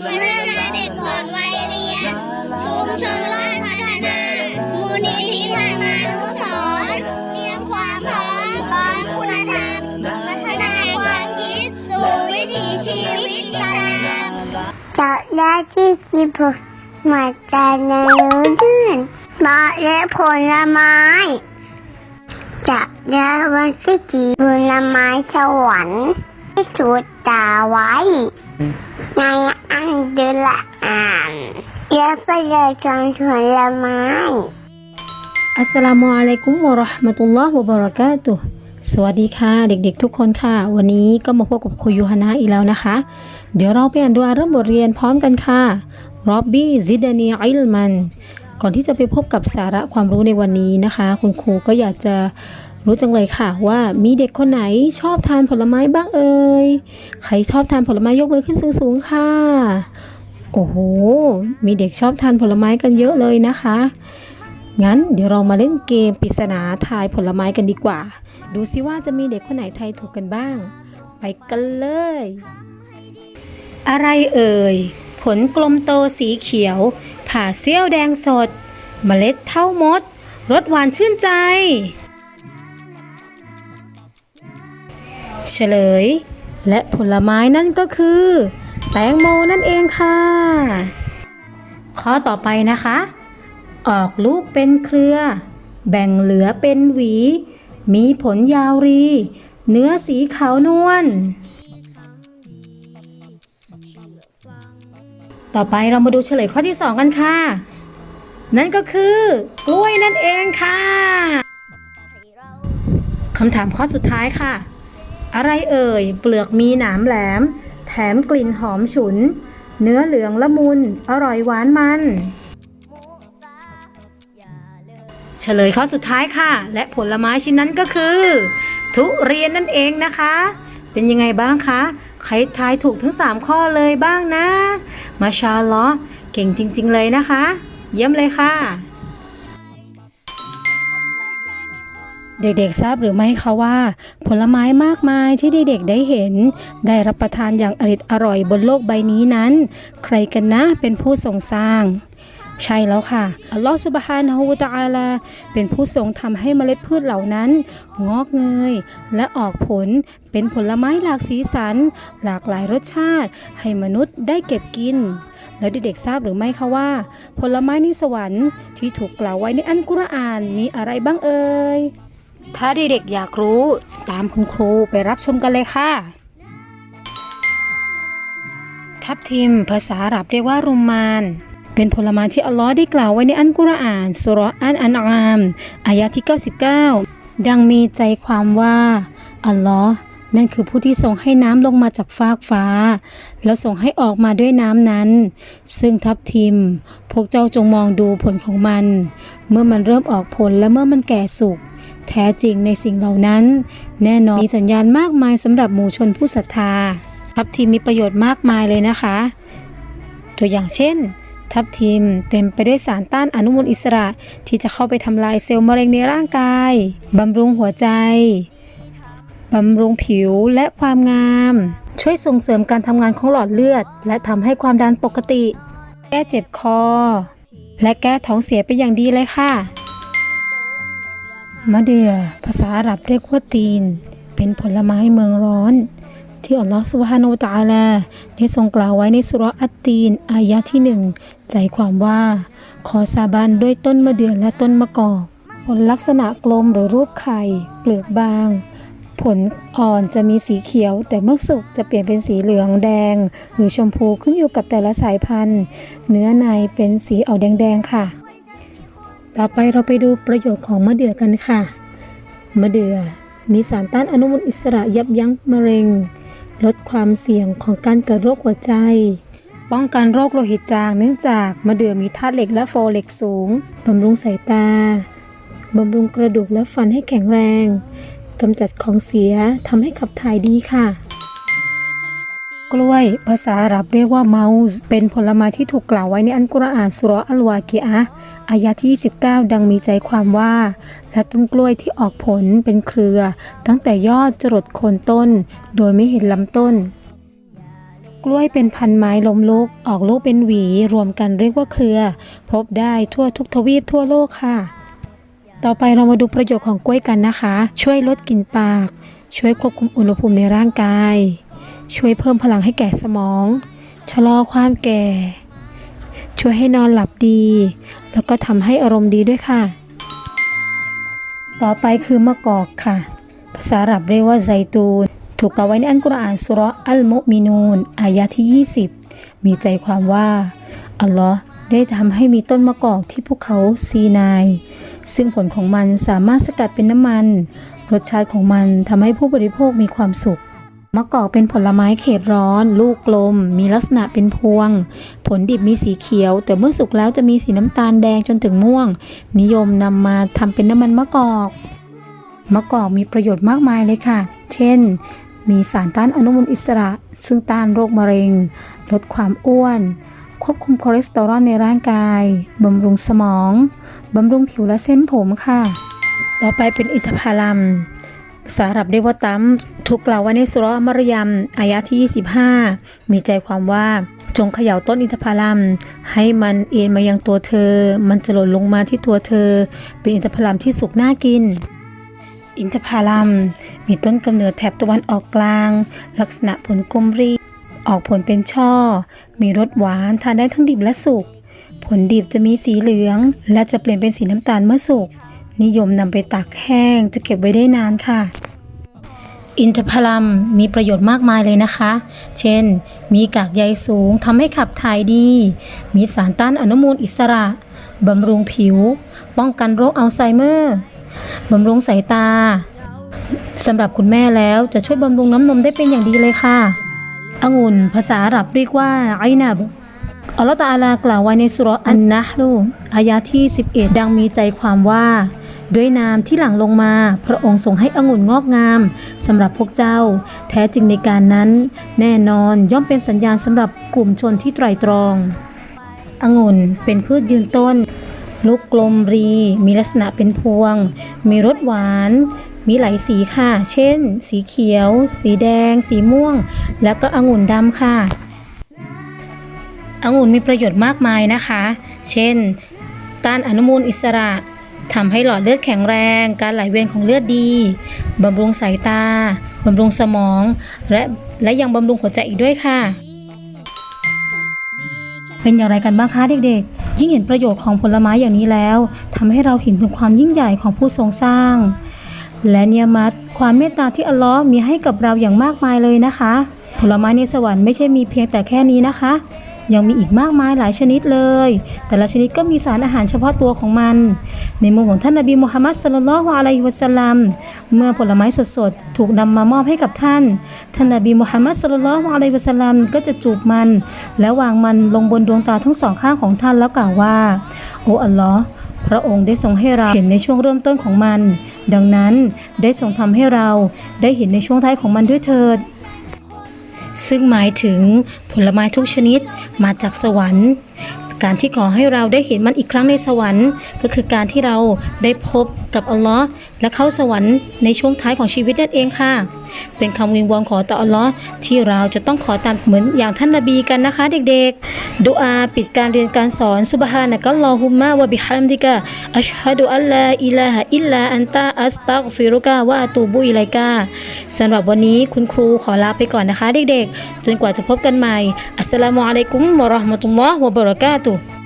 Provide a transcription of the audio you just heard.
พัฒนาเด็กก่อนวัยเรียน ชุมชนราชพัฒนา มูลนิธิธรรมานุสรณ์เตรียมความพร้อมพร้อมคุณธรรม พัฒนาความคิดสู่วิถีชีวิตอิสลามจากได้ที่กินผลมาจากในรู้เรื่องมาและผลไม้จากได้วันที่กินผลไม้สวรรค์ สุดตาไว้ในอันเดละอ่านและก็เลยจงผลไม้อัสสลามุอะลัยกุมวะเราะห์มะตุลลอฮ์วะบะเราะกาตุสวัสดีค่ะ เด็กๆทุกคนค่ะ วันนี้ก็มาพบกับครูยูฮานะอีกแล้วนะคะ เดี๋ยวเราไปอ่านดูอาเริ่มบทเรียนพร้อมกันค่ะรอบบี้ซิดานีอิลมันก่อนที่จะไปพบกับสาระความรู้ในวันนี้นะคะ คุณครูก็อยากจะ รู้จังเลยค่ะว่ามีเด็กคนไหนชอบทานผลไม้บ้างเอ่ย ใครชอบทานผลไม้ยกมือขึ้นสูงๆค่ะ โอ้โห มีเด็กชอบทานผลไม้กันเยอะเลยนะคะ งั้นเดี๋ยวเรามาเล่นเกมปริศนาทายผลไม้กันดีกว่า ดูซิว่าจะมีเด็กคนไหนทายถูกกันบ้าง ไปกันเลย อะไรเอ่ย ผลกลมโตสีเขียว ผ่าเสี้ยวแดงสด เมล็ดเท่ามดรสหวานชื่นใจ เฉลย และผลไม้นั่นก็คือ แตงโมนั่นเองค่ะ ข้อต่อไปนะคะ ออกลูกเป็นเครือ แบ่งเหลือเป็นหวี มีผลยาวรี เนื้อสีขาวนวลต่อไปเรามาดูเฉลยข้อที่ 2 กันค่ะ นั่นก็คือกล้วยนั่นเองค่ะคำถามข้อสุดท้ายค่ะ อะไรเอ่ย เปลือกมีหนามแหลม แถมกลิ่นหอมฉุน เนื้อเหลืองละมุน อร่อยหวานมัน เฉลยข้อสุดท้ายค่ะ และผลไม้ชิ้นนั้นก็คือ ทุเรียนนั่นเองนะคะ เป็นยังไงบ้างคะ ใครทายถูกทั้ง 3 ข้อเลยบ้างนะ มาชาลลอฮ์เก่งจริง ๆ เลยนะคะ เยี่ยมเลยค่ะ เด็กๆทราบหรือไม่คะว่า ผลไม้มากมายที่เด็กๆได้เห็น ได้รับประทานอย่างอริดอร่อยบนโลกใบนี้นั้น ใครกันนะเป็นผู้ทรงสร้าง ใช่แล้วค่ะ อัลลอฮฺสุบฮานะฮูตะอาลา เป็นผู้ทรงทำให้เมล็ดพืชเหล่านั้น งอกเงย และออกผลเป็นผลไม้หลากสีสัน หลากหลายรสชาติ ให้มนุษย์ได้เก็บกินแล้วเด็กๆทราบหรือไม่คะว่า ผลไม้ในสวรรค์ที่ถูกกล่าวไว้ในอันกุรอานมีอะไรบ้างเอ่ย ถ้าเด็กๆอยากรู้ตามคุณครูไปรับชมกันเลยค่ะ ทับทิม ภาษาอาหรับเรียกว่ารุมมานเป็นผลไม้ที่อัลลอฮ์ได้กล่าวไว้ในอันกุรอานสุรอันอันอามอายะที่ 99 ดังมีใจความว่า อัลลอฮ์นั่นคือผู้ที่ส่งให้น้ำลงมาจากฟากฟ้า แล้วส่งให้ออกมาด้วยน้ำนั้น ซึ่งทับทิม พวกเจ้าจงมองดูผลของมัน เมื่อมันเริ่มออกผลและเมื่อมันแก่สุก แท้จริงในสิ่งเหล่านั้น แน่นอนมีสัญญาณมากมายสำหรับหมู่ชนผู้ศรัทธา ทับทิมมีประโยชน์มากมายเลยนะคะ ตัวอย่างเช่น ทับทิมเต็มไปด้วยสารต้านอนุมูลอิสระ ที่จะเข้าไปทำลายเซลล์มะเร็งในร่างกายบำรุงหัวใจบำรุงผิวและความงาม ช่วยส่งเสริมการทำงานของหลอดเลือด และทำให้ความดันปกติ แก้เจ็บคอ และแก้ท้องเสียเป็นอย่างดีเลยค่ะ มะเดื่อภาษาอาหรับเรียกว่าตีน เป็นผลไม้เมืองร้อน ที่อัลลอฮฺสุบฮานูตาลาได้ทรงกล่าวไว้ในสุราอัตตีน อายะที่หนึ่งใจความว่า ขอสาบานด้วยต้นมะเดื่อและต้นมะกอกผลลักษณะกลมหรือรูปไข่ เปลือกบาง ผลอ่อนจะมีสีเขียว แต่เมื่อสุกจะเปลี่ยนเป็นสีเหลืองแดง หรือชมพูขึ้นอยู่กับแต่ละสายพันธุ์ เนื้อในเป็นสีออกแดงๆค่ะ ต่อไปเราไปดูประโยชน์ของมะเดื่อกันค่ะ มะเดื่อมีสารต้านอนุมูลอิสระยับยั้งมะเร็ง ลดความเสี่ยงของการเกิดโรคหัวใจ ป้องกันโรคโลหิตจางเนื่องจากมะเดื่อมีธาตุเหล็กและโฟเลตสูง บำรุงสายตา บำรุงกระดูกและฟันให้แข็งแรง กำจัดของเสียทำให้ขับถ่ายดีค่ะกล้วยภาษาอาหรับเรียกว่าเมาส์เป็นผลไม้ที่ถูกกล่าวไว้ในอันกุรอานสุรอัลวากีอะ อายะที่ 29 ดังมีใจความว่า และต้นกล้วยที่ออกผลเป็นเครือ ตั้งแต่ยอดจรดโคนต้น โดยไม่เห็นลำต้น กล้วยเป็นพันไม้ล้มลุก ออกลูกเป็นหวี รวมกันเรียกว่าเครือ พบได้ทั่วทุกทวีปทั่วโลกค่ะ ต่อไปเรามาดูประโยชน์ของกล้วยกันนะคะ ช่วยลดกลิ่นปาก ช่วยควบคุมอุณหภูมิในร่างกาย ช่วยเพิ่มพลังให้แก่สมอง ชะลอความแก่ ช่วยให้นอนหลับดี แล้วก็ทำให้อารมณ์ดีด้วยค่ะ ต่อไปคือมะกอกค่ะ ภาษาอาหรับเรียกว่าไซตูน ถูกกล่าวไว้ในอัลกุรอานสุรอัลมุมินูน อายะที่ 20 มีใจความว่า อัลลอฮ์ได้ทำให้มีต้นมะกอกที่พวกเขาซีนาย ซึ่งผลของมันสามารถสกัดเป็นน้ำมัน รสชาติของมันทำให้ผู้บริโภคมีความสุข มะกอกเป็นผลไม้เขตร้อน ลูกกลม มีลักษณะเป็นพวง ผลดิบมีสีเขียว แต่เมื่อสุกแล้วจะมีสีน้ำตาลแดงจนถึงม่วง นิยมนำมาทำเป็นน้ำมันมะกอก มะกอกมีประโยชน์มากมายเลยค่ะ เช่น มีสารต้านอนุมูลอิสระ ซึ่งต้านโรคมะเร็ง ลดความอ้วนควบคุมคอเลสเตอรอลในร่างกาย บำรุงสมอง บำรุงผิวและเส้นผมค่ะ ต่อไปเป็นอินทผลัมภาหรับเรียกว่าตัม ถูกกล่าวไว้ในสุรมารยมอายะที่ 25 มีใจความว่าจงเขย่าต้นอินทผลัมให้มันเอ็นมายังตัวเธอ มันจะหล่นลงมาที่ตัวเธอ เป็นอินทผลัมที่สุกน่ากิน อินทผลัมมีต้นกำเนิดแถบตะวันออกกลาง ลักษณะผลกลมรีบออกผลเป็นช่อ มีรสหวานทานได้ทั้งดิบและสุก ผลดิบจะมีสีเหลือง และจะเปลี่ยนเป็นสีน้ำตาลเมื่อสุก นิยมนำไปตากแห้งจะเก็บไว้ได้นานค่ะ อินทผลัมมีประโยชน์มากมายเลยนะคะ เช่น มีกากใยสูงทำให้ขับถ่ายดี มีสารต้านอนุมูลอิสระ บำรุงผิว ป้องกันโรคอัลไซเมอร์ บำรุงสายตา สำหรับคุณแม่แล้วจะช่วยบำรุงน้ำนมได้เป็นอย่างดีเลยค่ะองุ่นภาษาอาหรับเรียกว่าไอนับอัลลอฮฺตะอาลากล่าวไว้ในสุรอันนะห์ลูอายะที่ 11 ดังมีใจความว่า ด้วยน้ำที่หลั่งลงมา พระองค์ทรงให้องุ่นงอกงามสำหรับพวกเจ้า แท้จริงในการนั้น แน่นอนย่อมเป็นสัญญาณสำหรับกลุ่มชนที่ไตรตรององุ่นเป็นพืชยืนต้น ลูกกลมรี มีลักษณะเป็นพวง มีรสหวาน มีหลายสีค่ะ เช่น สีเขียว สีแดง สีม่วง แล้วก็องุ่นดำค่ะองุ่นมีประโยชน์มากมายนะคะ เช่น ต้านอนุมูลอิสระ ทำให้หลอดเลือดแข็งแรง การไหลเวียนของเลือดดีบำรุงสายตาบำรุงสมอง และและยังบำรุงหัวใจอีกด้วยค่ะ เป็นอย่างไรกันบ้างคะเด็กๆ ยิ่งเห็นประโยชน์ของผลไม้อย่างนี้แล้วทำให้เราเห็นถึงความยิ่งใหญ่ของผู้ทรงสร้าง และเนียมัตความเมตตาที่อัลลอฮ์มีให้กับเราอย่างมากมายเลยนะคะ ผลไม้ในสวรรค์ไม่ใช่มีเพียงแต่แค่นี้นะคะ ยังมีอีกมากมายหลายชนิดเลย แต่ละชนิดก็มีสารอาหารเฉพาะตัวของมัน ในมุมของท่านนบีมุฮัมมัดสลลัลลอฮุอะลัยฮิวะสัลลัมเมื่อผลไม้สดๆถูกนำมามอบให้กับท่าน ท่านนบีมุฮัมมัดสลลัลลอฮุอะลัยฮิวะสัลลัมก็จะจูบมัน และวางมันลงบนดวงตาทั้งสองข้างของท่านแล้วกล่าวว่า โอ้อัลลอฮ์พระองค์ได้ทรงให้เราเห็นในช่วงเริ่มต้นของมัน ดังนั้นได้ทรงทำให้เราได้เห็นในช่วงท้ายของมันด้วยเถิด ซึ่งหมายถึงผลไม้ทุกชนิดมาจากสวรรค์ การที่ขอให้เราได้เห็นมันอีกครั้งในสวรรค์ ก็คือการที่เราได้พบกับอัลลอฮ์และเข้าสวรรค์ในช่วงท้ายของชีวิตนั่นเองค่ะ เป็นคำวิงวอนขอต่ออัลลอฮ์ที่เราจะต้องขอตามเหมือนอย่างท่านนบีกันนะคะเด็กๆดุอาปิดการเรียนการสอนซุบฮานะกัลลอฮุมมะวะบิฮัมดิกะอัชฮะดุอัลลาอิลาฮะอิลลาอันตาอัสตัฆฟิรุกะวะตูบุอิไลกาสำหรับวันนี้คุณครูขอลาไปก่อนนะคะเด็กๆ จนกว่าจะพบกันใหม่อัสสลามุอะลัยกุมวะเราะห์มะตุลลอฮ์วะบะเราะกาตุฮ์